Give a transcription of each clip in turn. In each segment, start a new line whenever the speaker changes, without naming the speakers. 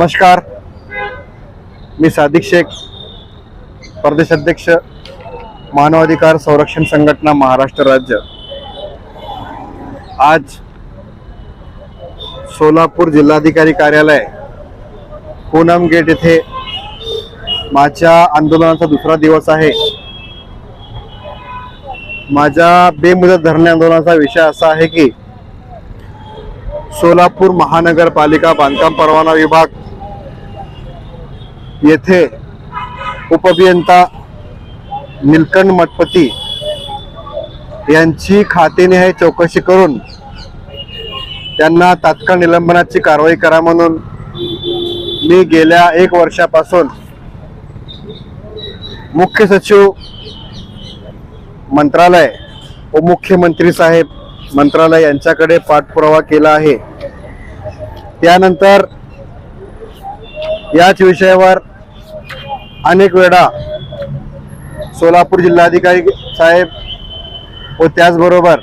नमस्कार. मी सादिक शेख प्रदेशाध्यक्ष मानवाधिकार संरक्षण संघटना महाराष्ट्र राज्य. आज सोलापूर जिल्हाधिकारी कार्यालय पूनम गेट येथे माझ्या आंदोलनाचा दुसरा दिवस आहे. माझ्या बेमुदत धरणे आंदोलनाचा विषय असा आहे की सोलापूर महानगरपालिका बांधकाम परवाना विभाग येथे उपअभियंता निलकंठ मठपती यांची खातेनिहाय चौकशी करून त्यांना तात्काळ निलंबनाची कारवाई करा म्हणून मी गेल्या एक वर्षापासून मुख्य सचिव मंत्रालय व मुख्यमंत्री साहेब मंत्रालय यांच्याकडे पाठपुरावा केला आहे. त्यानंतर याच विषयावर अनेक वेळा सोलापूर जिल्हाधिकारी साहेब व त्याचबरोबर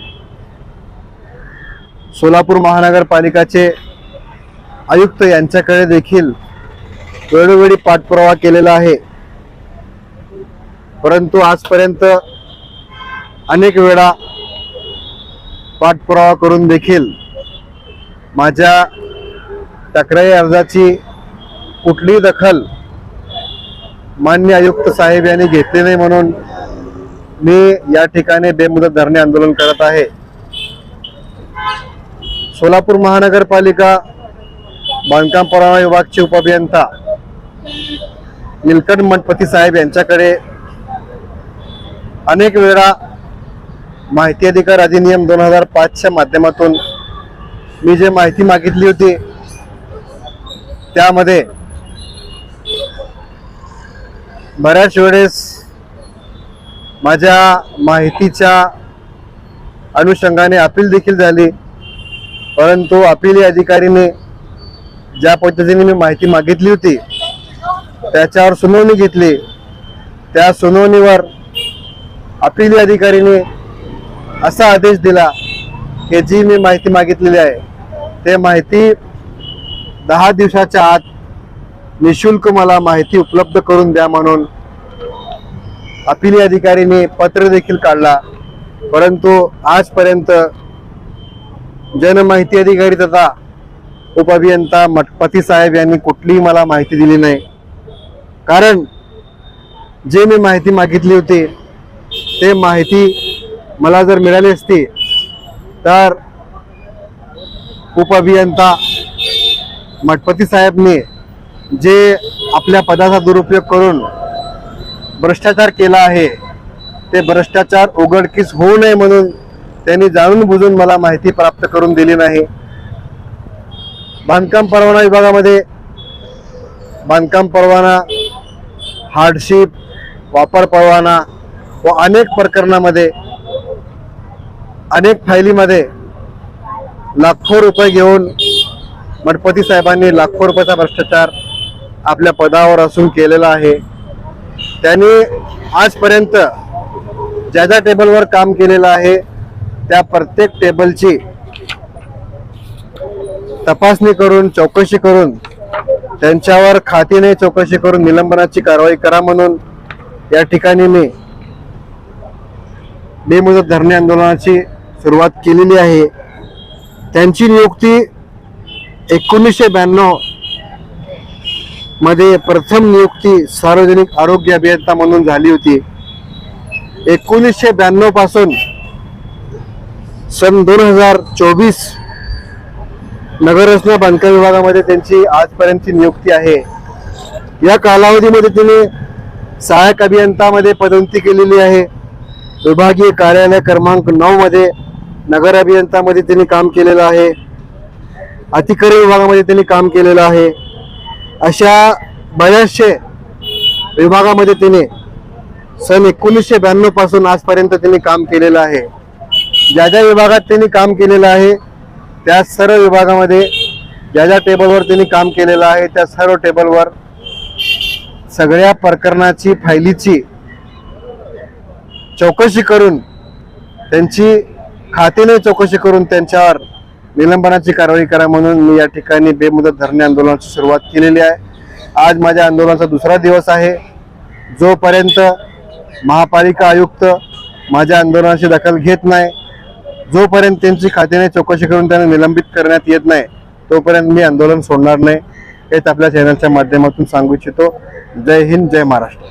सोलापूर महानगरपालिकाचे आयुक्त यांच्याकडे देखील वेळोवेळी पाठपुरावा केलेला आहे. परंतु आजपर्यंत अनेक वेळा पाठपुरावा करून देखील माझ्या तक्रारी अर्जाची कुठलीही दखल मान्य आयुक्त साहेब यांनी घेतले नाही म्हणून मी या ठिकाणी बेमुदत धरणे आंदोलन करत आहे. सोलापूर महानगरपालिका बांधकाम परवाना विभागचे उपअभियंता निलकंठ मठपती साहेब यांच्याकडे अनेक वेळा माहिती अधिकार अधिनियम दोन हजार पाचच्या माध्यमातून मी जे माहिती मागितली होती त्यामध्ये बऱ्याच वेळेस माझ्या माहितीच्या अनुषंगाने अपील देखील झाली परंतु अपिली अधिकारीने ज्या पद्धतीने मी माहिती मागितली होती त्याच्यावर सुनावणी घेतली. त्या सुनावणीवर अपिली अधिकारीने असा आदेश दिला की जी मी माहिती मागितलेली आहे ते माहिती दहा दिवसाच्या आत निशुल्क मला माहिती उपलब्ध करून द्या म्हणून अपिली अधिकारीने पत्र देखील काढला. परंतु आजपर्यंत जनमाहिती अधिकारी तथा उपअभियंता मठपती साहेब यांनी कुठलीही मला माहिती दिली नाही. कारण जे मी माहिती मागितली होती ते माहिती मला जर मिळाली असती तर उपअभियंता मठपती साहेबने जे आपल्या पदाचा दुरुपयोग करून भ्रष्टाचार केला आहे ते भ्रष्टाचार उघडकीस होऊ नये म्हणून त्यांनी जाणून बुजून मला माहिती प्राप्त करून दिली नाही. बांधकाम परवाना विभागामध्ये बांधकाम परवाना हार्डशिप वापर परवाना व अनेक प्रकरणामध्ये अनेक फायलीमध्ये लाखो रुपये घेऊन मठपती साहेबांनी लाखो रुपयाचा भ्रष्टाचार आपल्या पदावर असून केलेला आहे. त्यांनी आजपर्यंत ज्या ज्या टेबलवर काम केलेलं आहे त्या प्रत्येक टेबलची तपासणी करून चौकशी करून त्यांच्यावर खातीने चौकशी करून निलंबनाची कारवाई करा म्हणून या ठिकाणी मी बेमुदत धरणे आंदोलनाची सुरुवात केलेली आहे. त्यांची नियुक्ती एकोणीसशे ब्याण्णव मध्ये प्रथम नियुक्ती सार्वजनिक आरोग्य अभियंता म्हणून झाली होती. एकोणीसशे ब्याण्णवपासून सन दोन हजार चोवीस नगररचना बांधकाम विभागामध्ये त्यांची आजपर्यंतची नियुक्ती आहे. या कालावधीमध्ये तिने सहाय्यक अभियंतामध्ये पदोन्नती केलेली आहे. विभागीय कार्यालय क्रमांक नऊ मध्ये नगर अभियंतामध्ये त्यांनी काम केलेलं आहे. अतिकरी विभागामध्ये त्यांनी काम केलेलं आहे. अशा बऱ्याचशे विभागामध्ये तिने सन एकोणीसशे ब्याण्णवपासून आजपर्यंत त्यांनी काम केलेलं आहे. ज्या ज्या विभागात त्यांनी काम केलेलं आहे त्या सर्व विभागामध्ये ज्या ज्या टेबलवर त्यांनी काम केलेलं आहे त्या सर्व टेबलवर सगळ्या प्रकरणाची फायलीची चौकशी करून त्यांची खातेने चौकशी करून त्यांच्यावर निलंबनाची कारवाई करा म्हणून मी या ठिकाणी बेमुदत धरणे आंदोलनाची सुरुवात केलेली आहे. आज माझ्या आंदोलनाचा दुसरा दिवस आहे. जोपर्यंत महापालिका आयुक्त माझ्या आंदोलनाची दखल घेत नाही जोपर्यंत त्यांची खात्याने चौकशी करून त्यांना निलंबित करण्यात येत नाही तोपर्यंत मी आंदोलन सोडणार नाही. हेच आपल्या चॅनलच्या माध्यमातून सांगू इच्छितो. जय हिंद जय महाराष्ट्र.